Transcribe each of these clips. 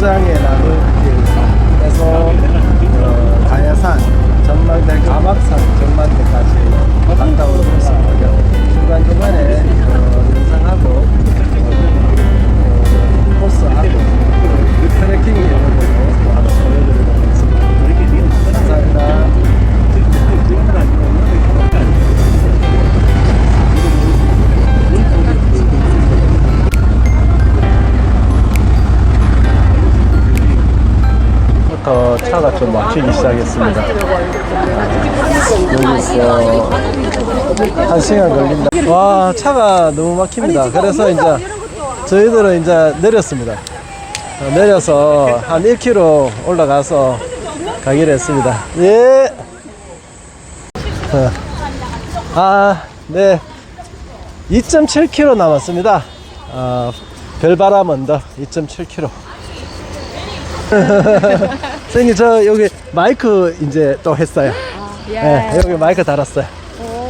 이제 무장의 나무길에서 어, 가야산 전망대 가막산 전망대까지 차가 좀 막히기 시작했습니다. 여기서 한 시간 걸린다. 와 차가 너무 막힙니다. 그래서 이제 저희들은 이제 내렸습니다. 어, 내려서 한 1km 올라가서 가기로 했습니다. 예. 어. 아, 네. 2.7km 남았습니다. 아, 별바람 언덕 2.7km. 선생님 저 여기 마이크 이제 또 했어요. 네, 여기 마이크 달았어요.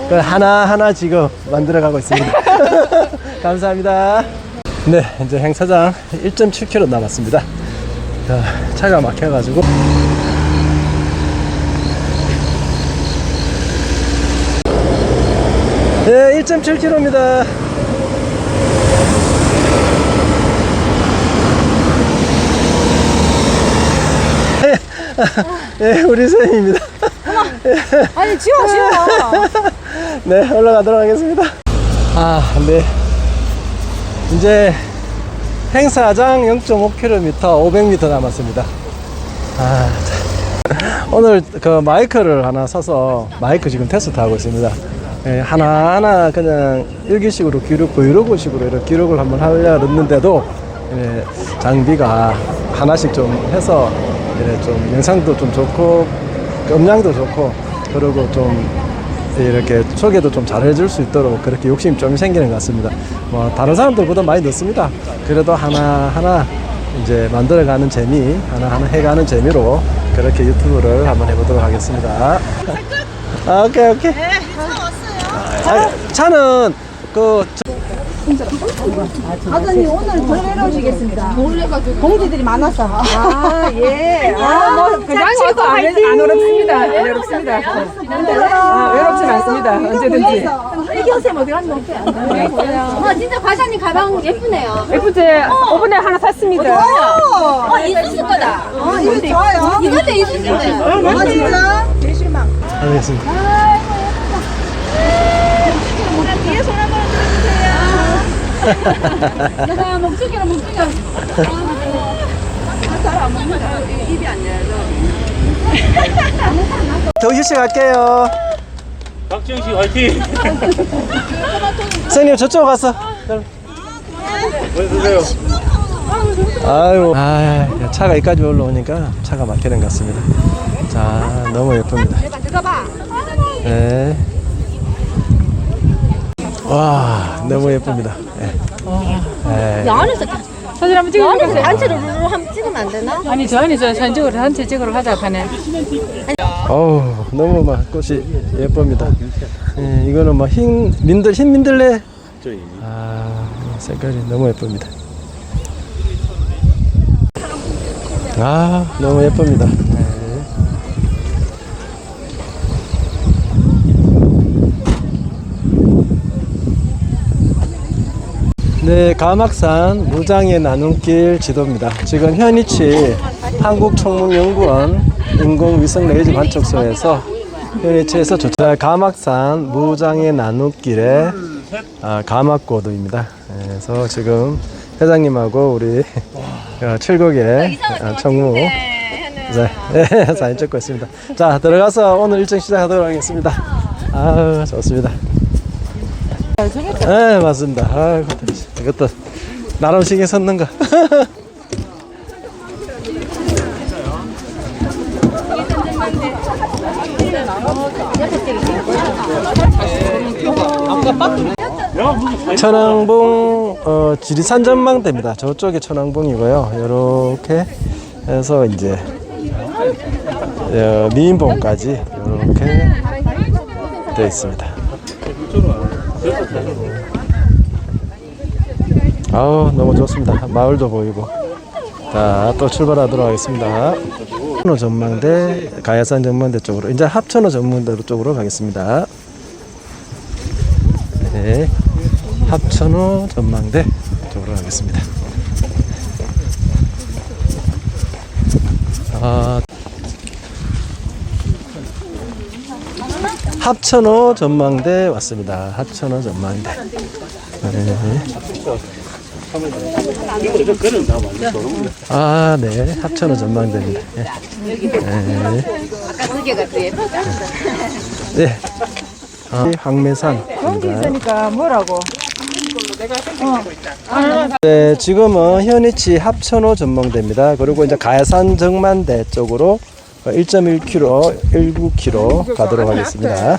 그 하나 하나 지금 만들어가고 있습니다. 감사합니다. 네, 이제 행사장 1.7km 남았습니다. 자, 차가 막혀가지고. 네, 1.7km입니다. 네, 우리 선생님입니다. 아니 지워 지워 네, 올라가도록 하겠습니다. 아, 네. 이제 행사장 0.5km, 500m 남았습니다. 아, 자. 오늘 그 마이크를 하나 사서 마이크 지금 테스트 하고 있습니다. 예, 하나하나 그냥 일기식으로 기록, 브이로그식으로 이렇게 기록을 한번 하려 했는데도 예, 장비가 하나씩 좀 해서 예, 좀 영상도 좀 좋고 음량도 좋고 그리고 좀 이렇게 소개도 좀 잘해줄 수 있도록 그렇게 욕심이 좀 생기는 것 같습니다. 뭐 다른 사람들보다 많이 늦습니다. 그래도 하나 하나 이제 만들어가는 재미 하나 하나 해가는 재미로 그렇게 유튜브를 한번 해보도록 하겠습니다. 아, 오케이 오케이. 아, 차는 그 아드님 오늘 덜 외로우시겠습니다 공지들이 많아서 아 예 아 뭐 그냥 해도 안, 안 어렵습니다. 안 어렵습니다. 아, 외롭진 않습니다. 언제든지. 이기선생 어디 갔노? 와 진짜 과장님 가방 예쁘네요. 예쁘제 오븐에 하나 샀습니다. 어 이수스 거다. 어 이거 좋아요 이것도 이수스인데. 아 진짜? 알겠습니다. 야 목줄기랑 목줄기. 더 휴식 할게요. 박지영 씨 화이팅! 선생님 저쪽 가서. 보여주세요. 아유, 아, 차가 여기까지 올라오니까 차가 막히는 것 같습니다. 자, 너무 예쁩니다. 네. 와, 너무 예쁩니다. 네. 네. 안에서 사진 한번 찍어주세요. 단체로 한번 찍으면 안 되나? 아니 저 아니 저 산적으로 단체 찍으러 가자 하네. 어우, 너무 막 꽃이 예쁩니다. 예, 이거는 막 흰, 민들, 흰 민들레. 아, 색깔이 너무 예쁩니다. 아, 너무 예쁩니다. 네. 네, 가막산 무장의 나눔길 지도입니다. 지금 현이치 한국총문연구원 인공위성 레이저 관측소에서 현이치에서 조차 가막산 무장의 나눔길의 아, 가막고도입니다. 그래서 지금 회장님하고 우리 어, 칠곡의 어, 청무 네, 네, 사진 찍고 있습니다. 자, 들어가서 오늘 일정 시작하도록 하겠습니다. 아, 좋습니다. 네, 맞습니다. 아, 이것도, 이것도 나름 신경 썼는가. 천왕봉 어, 지리산 전망대입니다. 저쪽에 천왕봉이고요. 이렇게 해서 이제 어, 미인봉까지 이렇게 되어 있습니다. 아우 너무 좋습니다. 마을도 보이고. 자, 또 출발하도록 하겠습니다. 합천호 전망대, 가야산 전망대 쪽으로 이제 합천호 전망대 쪽으로 가겠습니다. 네, 합천호 전망대 쪽으로 가겠습니다. 아, 합천호 전망대 왔습니다. 합천호 전망대. 네. 아, 네. 합천호 전망대입니다. 네. 네. 네. 아, 황매산입니다. 그러니까 뭐라고? 네, 지금은 현이치 합천호 전망대입니다. 그리고 이제 가야산 정만대 쪽으로 1.1km, 19km 가도록 하겠습니다.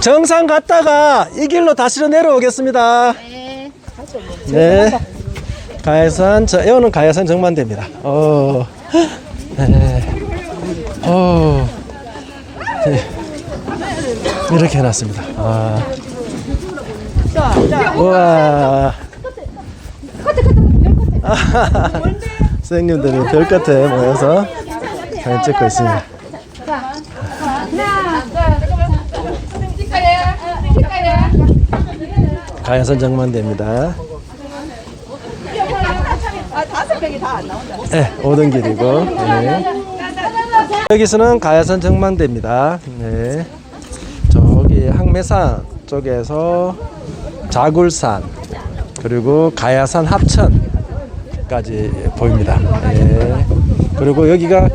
정상 갔다가 이 길로 다시로 내려오겠습니다. 네. 가야산 저 이거는 가야산 정만대입니다. 어. 네. 어. 네. 이렇게 해놨습니다. 아. 우와. 선생님들이 별 끝에 모여서 사진 찍고 있습니다. 가야산 정만대입니다. 네, 오던 길이고. 네. 여기서는 가야산 정만대입니다. 네. 저기 항매산 쪽에서 자굴산 그리고 가야산 합천까지 보입니다. 네. 그리고 여기가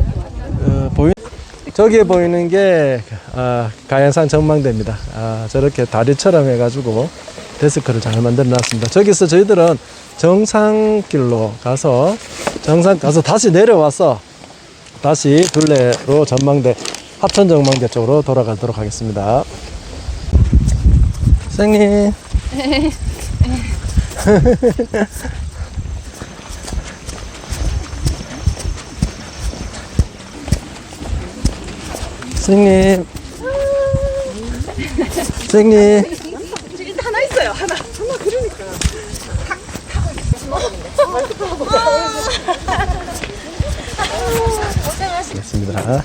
어, 보이 저기에 보이는 게 아, 가야산 전망대입니다. 아, 저렇게 다리처럼 해가지고 데스크를 잘 만들어 놨습니다. 저기서 저희들은 정상길로 가서 정상 가서 다시 내려와서 다시 둘레로 전망대 합천 전망대 쪽으로 돌아가도록 하겠습니다. 선생님. 선생님. 선생님. 하나 있어요. 하나. 하나 그러니까. 알겠습니다.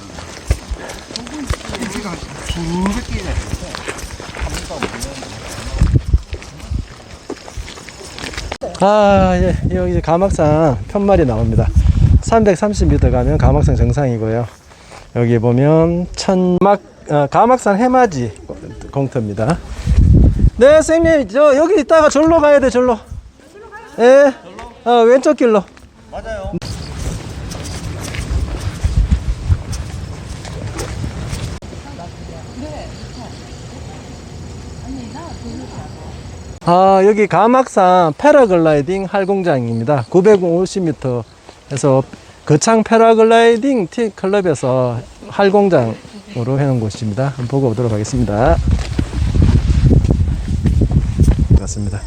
아, 예, 여기 이제 가막산 편말이 나옵니다. 330m 가면 가막산 정상이고요. 여기 보면 천막, 어, 가막산 해맞이 공터입니다. 네, 선생님, 저 여기 있다가 절로 가야 돼, 절로. 예, 어, 왼쪽 길로. 아, 여기 가막산 패러글라이딩 활공장입니다. 950m에서 거창 패러글라이딩 팀 클럽에서 활공장으로 해놓은 곳입니다. 한번 보고 오도록 하겠습니다. 맞습니다.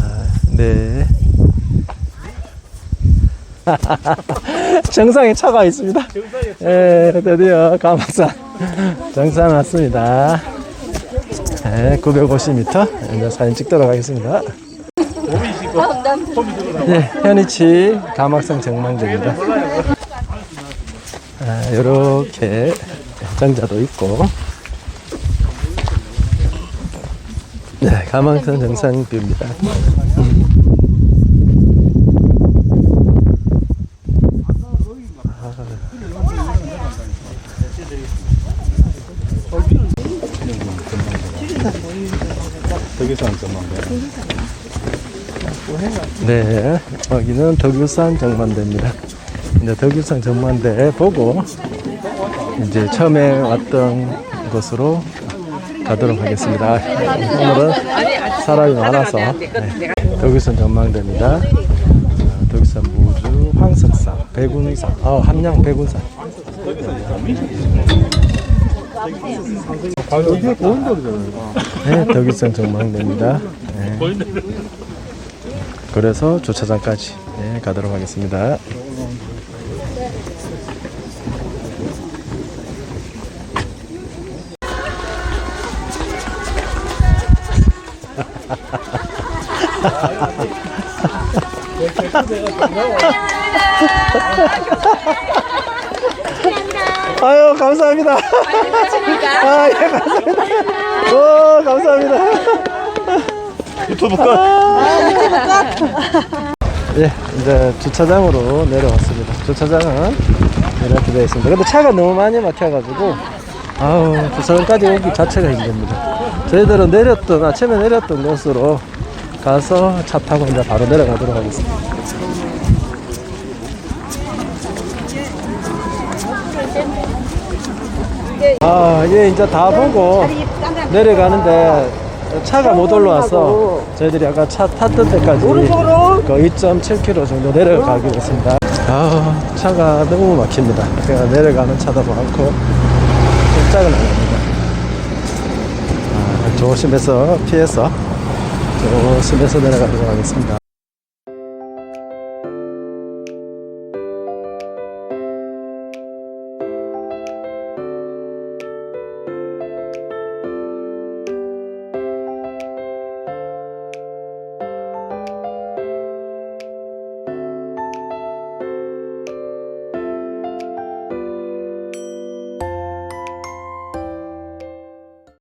아, 네. 정상에 차가 있습니다. 예, 드디어 가막산 정상 왔습니다. 네, 950m 이제 사진 찍도록 하겠습니다. 네, 현이치 가막산 정망대입니다. 아, 이렇게 정자도 있고, 네, 가막산 정상 뷰입니다. 네, 여기는 덕유산 정만대입니다. 이제 덕유산 정만대 보고 이제 처음에 왔던 곳으로 가도록 하겠습니다. 오늘은 사람이 많아서 네. 덕유선 전망대입니다. 어, 덕유선 무주 황석산 백운산 어, 함양 백운산 어 보는 거잖아요. 네, 덕유선 전망대입니다. 네. 그래서 주차장까지 네, 가도록 하겠습니다. 아유 감사합니다. 아, 예, 감사합니다. 오, 감사합니다. 유튜브 거. 예, 이제 주차장으로 내려왔습니다. 주차장은 이렇게 되어 있습니다. 근데 차가 너무 많이 막혀가지고, 아우, 주차장까지 오기 자체가 힘듭니다. 저희들은 내렸던, 아침에 내렸던 곳으로 가서 차 타고 이제 바로 내려가도록 하겠습니다. 아, 예, 이제 다 보고 내려가는데 차가 못 올라와서 저희들이 아까 차 탔던 데까지 그 2.7km 정도 내려가기로 했습니다. 아, 차가 너무 막힙니다. 제가 내려가는 차도 많고 깜짝은 납니다. 아, 조심해서 피해서 조심해서 내려가도록 하겠습니다.